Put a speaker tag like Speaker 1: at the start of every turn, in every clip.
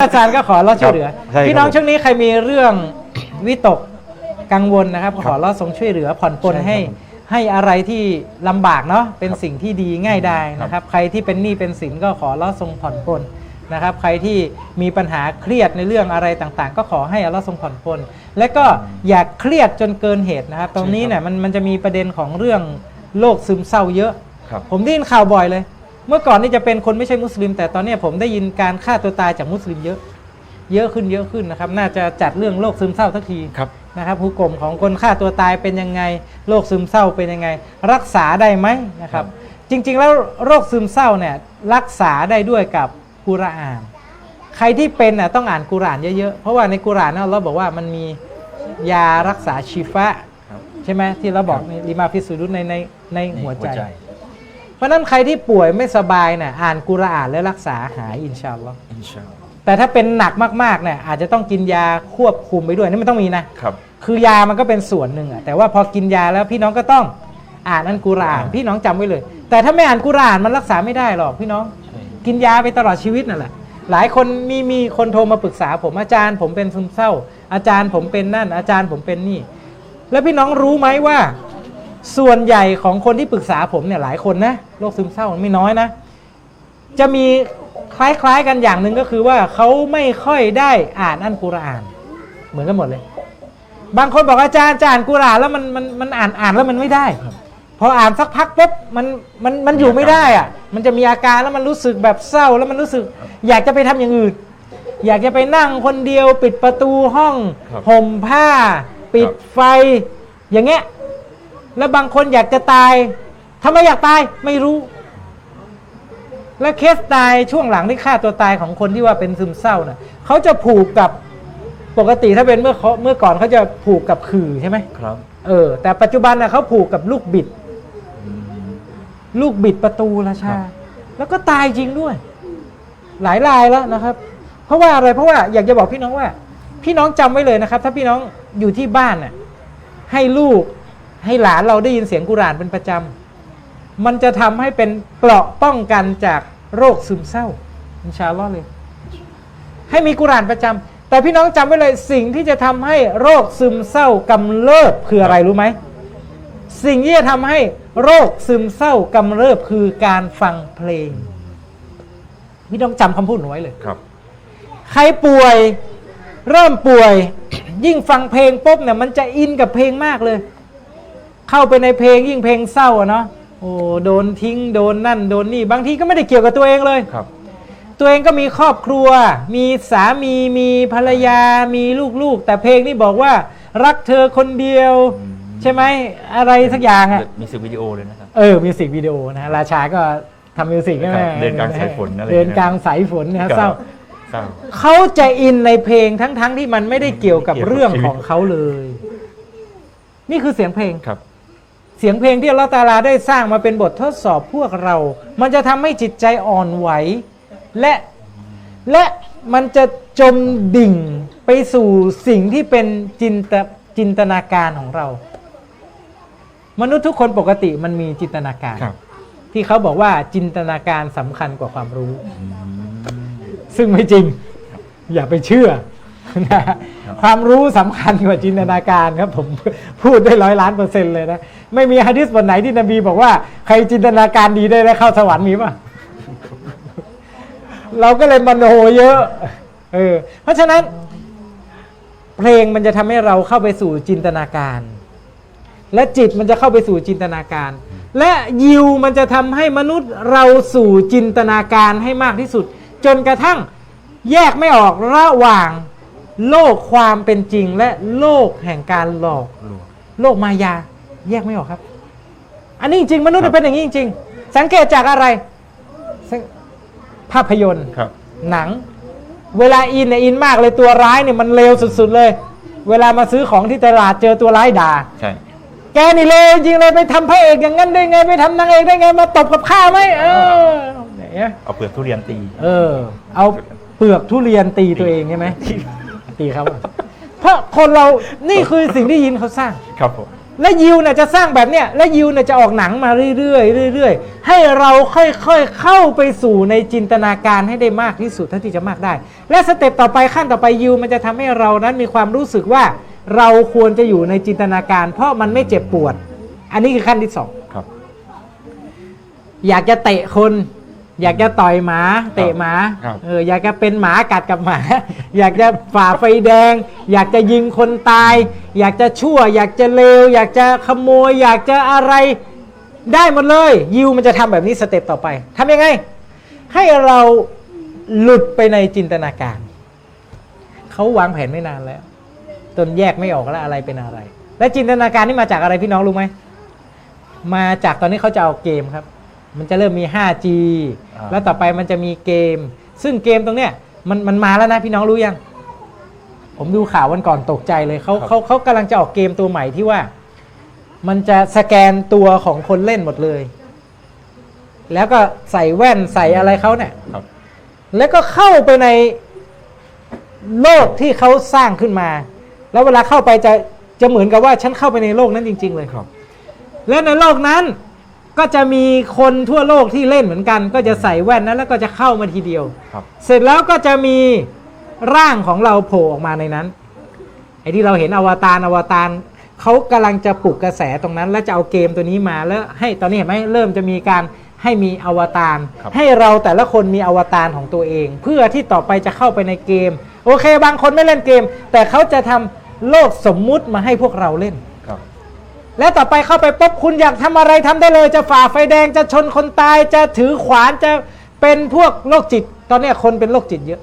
Speaker 1: อาจารย์ก็ขอเราช่วยเหลือ
Speaker 2: ใช่ครับ
Speaker 1: พี่น้องช่วงนี้ใครมีเรื่อง วิตกกังวลนะครับ ขอเราทรงช่วยเหลือผ่อนปลน
Speaker 2: ใช่ครับ
Speaker 1: ให้ให้อะไรที่ลำบากเนาะเป็นสิ่งที่ดีง่ายได้นะค
Speaker 2: ครั
Speaker 1: รับบใครที่เป็นหนี้เป็นสินก็ขอเราทรงผ่อนปลนนะครับ ใครที่มีปัญหาเครียดในเรื่องอะไรต่างๆ ก็ขอให้อัลลอฮ์ทรงผ่อนปลนและก็อย่าเครียดจนเกินเหตุนะครับ ตรงนี้เนี่ยมันมันจะมีประเด็นของเรื่องโรคซึมเศร้าเยอะ
Speaker 2: ครับ
Speaker 1: ผมได้ยินข่าวบ่อยเลย เมื่อก่อนนี่จะเป็นคนไม่ใช่มุสลิม แต่ตอนเนี้ยผมได้ยินการฆ่าตัวตายจากมุสลิมเยอะ เยอะขึ้นเยอะขึ้นนะครับ น่าจะจัดเรื่องโรคซึมเศร้าทักที
Speaker 2: ครับ
Speaker 1: นะครับผู้กลมของคนฆ่าตัวตายเป็นยังไงโรคซึมเศร้าเป็นยังไง รักษาได้ไหมนะครับ จริง ๆ แล้วโรคซึมเศร้าเนี่ยรักษาได้ด้วยกับกุรอาน ใครที่เป็นน่ะต้องอ่านกุรอานเยอะๆเพราะว่าในกุรอานนะเราบอกว่ามันมียารักษาชีฟะ
Speaker 2: ครับ
Speaker 1: ใช่ไหมที่เราบอก
Speaker 2: ครับ
Speaker 1: ในลิมาฟิสุรุนในในในหัวใจ
Speaker 2: ใจ
Speaker 1: เพราะฉะนั้นใครที่ป่วยไม่สบายเนี่ยอ่านกุรอานแล้วรักษาหายอินชาอัลลอฮ์
Speaker 2: อินชาอัลลอฮ์
Speaker 1: แต่ถ้าเป็นหนักมากๆเนี่ยอาจจะต้องกินยาควบคุมไปด้วยนี่มันต้องมีนะ
Speaker 2: ครับ
Speaker 1: คือยามันก็เป็นส่วนหนึ่งอะแต่ว่าพอกินยาแล้วพี่น้องก็ต้องอ่านอันกุรอาน
Speaker 2: อ่า
Speaker 1: พี่น้องจำไว้เลย แต่ถ้าไม่อ่านกุรอานมันรักษาไม่ได้หรอกพี่น้อง กินยาไปตลอดชีวิตนั่นแหละ หลายคนมีมีคนโทรมาปรึกษา ผมอาจารย์ ผมเป็นซึมเศร้า อาจารย์ผมเป็นนั่น อาจารย์ผมเป็นนี่ แล้วพี่น้องรู้ไหมว่า ส่วนใหญ่ของคนที่ปรึกษาผมเนี่ยหลายคนนะโรคซึมเศร้ามันไม่น้อยนะ จะมีคล้ายๆกันอย่างหนึ่งก็คือว่าเขาไม่ค่อยได้อ่านอันกุรอาน เหมือนกันหมดเลย บางคนบอกอาจารย์อาจารย์กุรอานแล้วมันมันมันอ่านอ่านแล้วมันไม่ได้พออ่านสักพักปุ๊บมันมันมันอยู่ไม่ได้อะมันจะมีอาการแล้วมันรู้สึกแบบเศร้าแล้วมันรู้สึก อยากจะไปทำอย่างอื่น อยากจะไปนั่งคนเดียว ปิดประตูห้อง
Speaker 2: ครับ
Speaker 1: ห่มผ้า ปิด
Speaker 2: ครับ
Speaker 1: ไฟ อย่างเงี้ย แล้วบางคนอยากจะตายทำไมอยากตายไม่รู้ และเคสตายช่วงหลังที่ฆ่าตัวตายของคนที่ว่าเป็นซึมเศร้าน่ะเขาจะผูกกับปกติถ้าเป็นเมื่อเขาเมื่อก่อนเขาจะผูกกับขื่อใช่ไหม
Speaker 2: ครับ
Speaker 1: เออ แต่ปัจจุบันน่ะเขาผูกกับลูกบิด
Speaker 2: อืม
Speaker 1: ลูกบิดประตูราชา
Speaker 2: ครับ
Speaker 1: แล้วก็ตายจริงด้วย หลายรายแล้วนะครับ เพราะว่าอะไรเพราะว่าอยากจะบอกพี่น้องว่า พี่น้องจำไว้เลยนะครับ ถ้าพี่น้องอยู่ที่บ้านน่ะให้ลูก ให้หลานเราได้ยินเสียงกุรอานเป็นประจำ มันจะทำให้เป็นเกราะป้องกันจากโรคซึมเศร้า อินชาอัลลอฮ์เลย ให้มีกุรอานประจำ แต่พี่น้องจำไว้เลยสิ่งที่จะทำให้โรคซึมเศร้ากำเริบคืออะไรรู้ไหม สิ่งที่จะทำให้โรคซึมเศร้ากำเริบคือการฟังเพลง พี่ต้องจำคำพูดหนูไว้เลย
Speaker 2: ครับ
Speaker 1: ใครป่วยเริ่มป่วย ยิ่งฟังเพลงปุ๊บเนี่ยมันจะอินกับเพลงมากเลย เข้าไปในเพลงยิ่งเพลงเศร้าอะเนาะโอ้โดนทิ้งโดนนั่นโดนนี่ บางทีก็ไม่ได้เกี่ยวกับตัวเองเลย
Speaker 2: ครับ
Speaker 1: ตัวเองก็มีครอบครัว มีสามีมีภรรยามีลูกๆ แต่เพลงนี่บอกว่า รักเธอคนเดียว
Speaker 2: อืม
Speaker 1: ใช่ไหมอะไรสักอย่างอะ
Speaker 2: มีสิกวิดีโอเลยนะครับ
Speaker 1: เออมิวสิกวิดีโอนะราชาก็ทำมิวสิกใช่ไหม
Speaker 2: ครับเดินกลางสายฝนอะไร
Speaker 1: เดินกลางสายฝนเนย
Speaker 2: ครับ
Speaker 1: เศร้า
Speaker 2: เศร้า
Speaker 1: เขาจะอินในเพลงทั้งๆที่มันไม่ได้เกี่ยวกับเรื่องของเขาเลย นี่คือเสียงเพลง
Speaker 2: ครับ
Speaker 1: เสียงเพลงที่อัลเลอฮฺตะอาลาได้สร้างมาเป็นบททดสอบพวกเรา มันจะทำให้จิตใจอ่อนไหว และและมันจะจมดิ่งไปสู่สิ่งที่เป็นจินตจินตนาการของเรา มนุษย์ทุกคนปกติมันมีจินตนาการ
Speaker 2: ครับ
Speaker 1: ที่เขาบอกว่าจินตนาการสำคัญกว่าความรู้
Speaker 2: อืม
Speaker 1: ซึ่งไม่จริง อย่าไปเชื่อ นะความรู้สำคัญกว่าจินตนาการครับผมพูดได้ร้อยล้านเปอร์เซ็นต์เลยนะไม่มีฮะดิษบทไหนที่นบีบอกว่าใครจินตนาการดีได้ได้เข้าสวรรค์มีป่ะเราก็เลยมโนเยอะเออเพราะฉะนั้น เพลงมันจะทำให้เราเข้าไปสู่จินตนาการ และจิตมันจะเข้าไปสู่จินตนาการ และยิวมันจะทำให้มนุษย์เราสู่จินตนาการให้มากที่สุด จนกระทั่งแยกไม่ออกระหว่าง โลกความเป็นจริงและโลกแห่งการหลอก
Speaker 2: รู้
Speaker 1: โลกมายาแยกไม่ออกครับ อันนี้จริงๆมนุษย์
Speaker 2: ครับ
Speaker 1: เป็นอย่างนี้จริงๆสังเกตจากอะไรสังภาพยนตร์
Speaker 2: ครับ
Speaker 1: หนัง เวลาอินเนี่ยอินมากเลยตัวร้ายเนี่ยมันเลวสุด ๆเลย เวลามาซื้อของที่ตลาดเจอตัวร้ายด่า
Speaker 2: ใช่
Speaker 1: แกนี่เลวจริงเลยไปทำพระเอกอย่างนั้นได้ไงไปทำนางเอกได้ไงมาตบกับข้าไหมเออเนี่ย
Speaker 2: เอาเปลือกทุเรียนตี
Speaker 1: เออ เอาเปลือกทุเรียนตีตัวเองใช่ไหม ตีเขาอะเพราะคนเรานี่คือสิ่งที่ยินเขาสร้าง
Speaker 2: ครับผม
Speaker 1: และยิวเนี่ยจะสร้างแบบเนี้ยและยิวเนี่ยจะออกหนังมาเรื่อยๆเรื่อยๆ ให้เราค่อยๆเข้าไปสู่ในจินตนาการให้ได้มากที่สุดเท่าที่จะมากได้ และสเต็ปต่อไปขั้นต่อไปยิวมันจะทำให้เรานั้นมีความรู้สึกว่าเราควรจะอยู่ในจินตนาการ เพราะมันไม่เจ็บปวด อันนี้คือขั้นที่สอง
Speaker 2: ครับ
Speaker 1: อยากจะเตะคน อยากจะต่อยหมาเตะหมา
Speaker 2: ครับ
Speaker 1: เอออยากจะเป็นหมากัดกับหมา อยากจะฝ่าไฟแดง อยากจะยิงคนตาย อยากจะชั่ว อยากจะเลวอยากจะขโมย อยากจะอะไรได้หมดเลย ยิวมันจะทำแบบนี้สเต็ปต่อไปทำยังไง ให้เราหลุดไปในจินตนาการ เขาวางแผนไม่นานแล้ว จนแยกไม่ออกแล้วอะไรเป็นอะไร และจินตนาการนี่มาจากอะไรพี่น้องรู้ไหม มาจากตอนนี้เขาจะเอาเกมครับ มันจะเริ่มมี 5G
Speaker 2: อ่า
Speaker 1: แล้วต่อไปมันจะมีเกม ซึ่งเกมตรงเนี้ยมันมันมาแล้วนะพี่น้องรู้ยัง ผมดูข่าววันก่อนตกใจเลยเขาเขาเขากำลังจะออกเกมตัวใหม่ที่ว่า มันจะสแกนตัวของคนเล่นหมดเลย แล้วก็ใส่แว่นใส่อะไรเขาเนี่ย
Speaker 2: ครับ
Speaker 1: แล้วก็เข้าไปในโลกที่เขาสร้างขึ้นมา แล้วเวลาเข้าไปจะจะเหมือนกับว่าฉันเข้าไปในโลกนั้นจริง ๆ เลย
Speaker 2: ครับ
Speaker 1: และในโลกนั้น ก็จะมีคนทั่วโลกที่เล่นเหมือนกัน ก็จะใส่แว่นนั้นแล้วก็จะเข้ามาทีเดียว
Speaker 2: ครับ
Speaker 1: เสร็จแล้วก็จะมีร่างของเราโผล่ออกมาในนั้นไอ้ที่เราเห็นอวตารอวตารเขากำลังจะปลุกกระแสตรงนั้น แล้วจะเอาเกมตัวนี้มาแล้วให้ตอนนี้เห็นไหมเริ่มจะมีการให้มีอวตาร
Speaker 2: ครับ
Speaker 1: ให้เราแต่ละคนมีอวตารของตัวเอง เพื่อที่ต่อไปจะเข้าไปในเกม โอเค บางคนไม่เล่นเกม แต่เขาจะทำโลกสมมุติมาให้พวกเราเล่น
Speaker 2: ครับ
Speaker 1: แล้วต่อไปเข้าไปปุ๊บคุณอยากทำอะไรทำได้เลย จะฝ่าไฟแดงจะชนคนตายจะถือขวานจะเป็นพวกโรคจิต ตอนเนี้ยคนเป็นโรคจิตเยอะ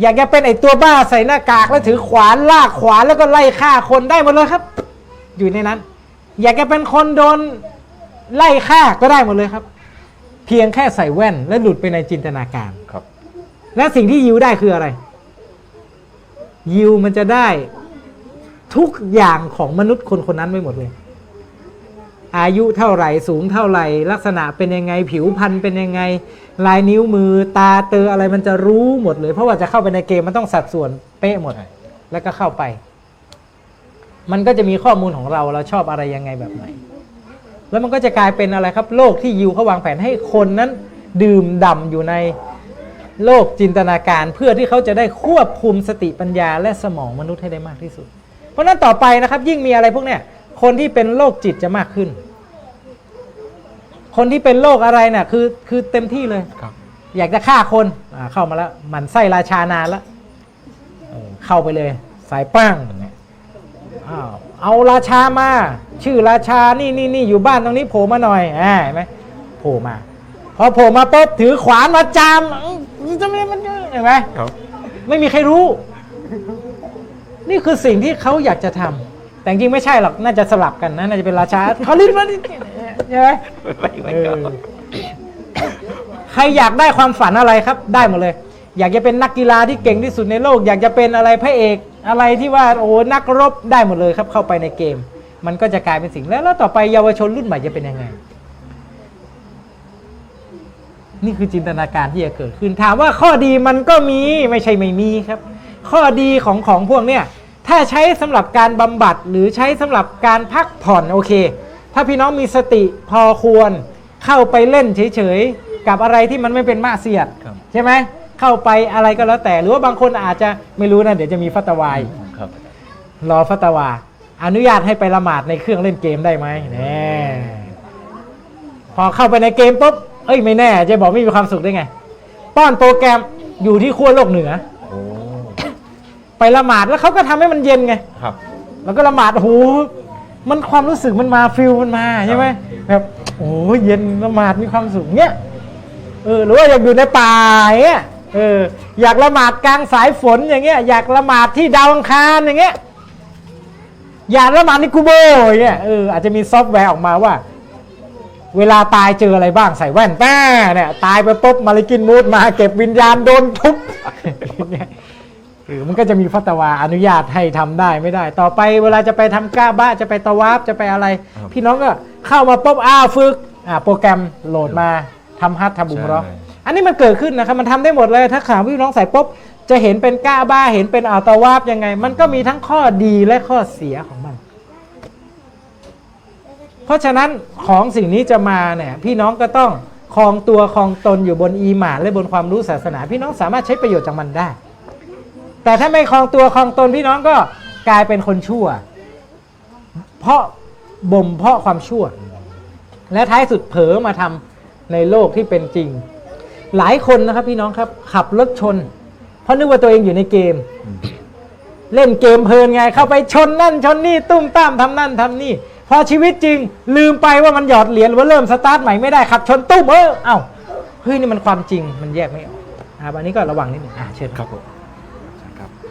Speaker 1: อยากจะเป็นไอตัวบ้าใส่หน้ากากแล้วถือขวานลากขวานแล้วก็ไล่ฆ่าคนได้หมดเลยครับ อยู่ในนั้น อยากจะเป็นคนโดนไล่ฆ่าก็ได้หมดเลยครับ เพียงแค่ใส่แว่น และหลุดไปในจินตนาการ
Speaker 2: ครับ
Speaker 1: และสิ่งที่ยิวได้คืออะไร ยิวมันจะได้ ทุกอย่างของมนุษย์คนคนนั้นไม่หมดเลย อายุเท่าไหร่สูงเท่าไหร่ ลักษณะเป็นยังไงผิวพรรณเป็นยังไง ลายนิ้วมือตาเตออะไรมันจะรู้หมดเลย เพราะว่าจะเข้าไปในเกมมันต้องสัดส่วนเป๊ะหมด
Speaker 2: ใช่
Speaker 1: แล้วก็เข้าไป มันก็จะมีข้อมูลของเราเราชอบอะไรยังไงแบบไหนแล้วมันก็จะกลายเป็นอะไรครับ โลกที่ยิวเขาวางแผนให้คนนั้น ดื่มด่ำอยู่ในโลกจินตนาการเพื่อที่เขาจะได้ควบคุมสติปัญญาและสมองมนุษย์ให้ได้มากที่สุด เพราะฉะนั้นต่อไปนะครับยิ่งมีอะไรพวกเนี้ยคนที่เป็นโรคจิตจะมากขึ้น คนที่เป็นโรคอะไรน่ะคือคือเต็มที่เลย
Speaker 2: ครับ
Speaker 1: อยากจะฆ่าคนอ่าเข้ามาแล้วหมันไส้ราชานานแล้วเออเข้าไปเลย สายป้างอย่างเงี้ยอ้าวเอาราชามา ชื่อราชานี่นี่นี่อยู่บ้านตรงนี้โผล่มาหน่อยอ่าเห็นไหมโผล่มาพอโผล่มาปุ๊บถือขวานมาจามอื้อจะไม่มันเห็นไหม
Speaker 2: ครับ
Speaker 1: ไม่มีใครรู้ นี่คือสิ่งที่เขาอยากจะทำแต่จริงไม่ใช่หรอกน่าจะสลับกันนะน่าจะเป็นราชาเขาลิ้นมาดิใช่ไหม
Speaker 2: ไม่ไม่
Speaker 1: เอ
Speaker 2: ครั
Speaker 1: อบใครอยากได้ความฝันอะไรครับ ได้หมดเลย อยากจะเป็นนักกีฬาที่เก่งที่สุดในโลก อยากจะเป็นอะไรพระเอกอะไรที่ว่าโอ้นักรบได้หมดเลยครับ เข้าไปในเกม มันก็จะกลายเป็นสิ่งแล้วแล้วต่อไปเยาวชนรุ่นใหม่จะเป็นยังไงนี่คือจินตนาการที่จะเกิดขึ้นถามว่าข้อดีมันก็มีไม่ใช่ไม่มีครับ ข้อดีของของพวกเนี้ยถ้าใช้สำหรับการบำบัดหรือใช้สำหรับการพักผ่อนโอเค ถ้าพี่น้องมีสติพอควรเข้าไปเล่นเฉยๆ กับอะไรที่มันไม่เป็นมาเสียด
Speaker 2: ครับ
Speaker 1: ใช่ไหมเข้าไปอะไรก็แล้วแต่ หรือว่าบางคนอาจจะไม่รู้นะเดี๋ยวจะมีฟัตวาย
Speaker 2: ครับ
Speaker 1: รอฟัตวา อนุญาตให้ไปละหมาดในเครื่องเล่นเกมได้ไหมแน่พอเข้าไปในเกมปุ๊บเอ้ยไม่แน่จะบอกไม่มีความสุขได้ไง ป้อนโปรแกรมอยู่ที่ขั้วโลกเหนือ
Speaker 2: โอ้
Speaker 1: ไปละหมาดแล้วเขาก็ทำให้มันเย็นไง
Speaker 2: ครับ
Speaker 1: แล้วก็ละหมาดโอ้โหมันความรู้สึกมันมาฟิลมันมาใช่ไหมแบบโอ้โหเย็นละหมาดมีความสุขเนี้ยเออหรือว่าอยากอยู่ในป่าอย่างเงี้ยเอออยากละหมาดกลางสายฝนอย่างเงี้ยอยากละหมาดที่ดาวอังคารอย่างเงี้ยอยากละหมาดในกูโบอย่างเงี้ยเอออาจจะมีซอฟต์แวร์ออกมาว่า เวลาตายเจออะไรบ้างใส่แว่นป้าเนี่ยตายไปปุ๊บมาลิกินมูดมาเก็บวิญญาณโดนทุบ อย่างเงี้ยหรือมันก็จะมีฟัตวาอนุญาตให้ทำได้ไม่ได้ ต่อไปเวลาจะไปทำก้าบ้าจะไปตะวาฟจะไปอะไร
Speaker 2: ครับ
Speaker 1: พี่น้องก็เข้ามาปุ๊บอ้าวฝึกอ่าโปรแกรมโหลดมาทำฮัททำบุมรอ
Speaker 2: ใช่
Speaker 1: อันนี้มันเกิดขึ้นนะครับมันทำได้หมดเลยถ้าข่าวพี่น้องใส่ปุ๊บจะเห็นเป็นก้าบ้าเห็นเป็นอาตะวาฟยังไง มันก็มีทั้งข้อดีและข้อเสียของมัน เพราะฉะนั้นของสิ่งนี้จะมาเนี่ยพี่น้องก็ต้องคลองตัวคลองตนอยู่บนอีหมานและบนความรู้ศาสนา พี่น้องสามารถใช้ประโยชน์จากมันได้ แต่ถ้าไม่คลองตัวคลองตนพี่น้องก็กลายเป็นคนชั่ว เพราะบ่มเพาะความชั่ว และท้ายสุดเผลอมาทำในโลกที่เป็นจริง หลายคนนะครับพี่น้องครับ ขับรถชน เพราะนึกว่าตัวเองอยู่ในเกม เล่นเกมเพลินไง เข้าไปชนนั่นชนนี่ตุ้มตามทำนั่นทำนี่ พอชีวิตจริง ลืมไปว่ามันหยอดเหรียญว่าเริ่มสตาร์ทใหม่ไม่ได้ขับชนตุ้มเออเอ้าเฮ้ยนี่มันความจริงมันแยกไม่ออกอ่าวันนี้ก็ระวังนิดหนึ่งอ่าเชิญ
Speaker 2: ครับผม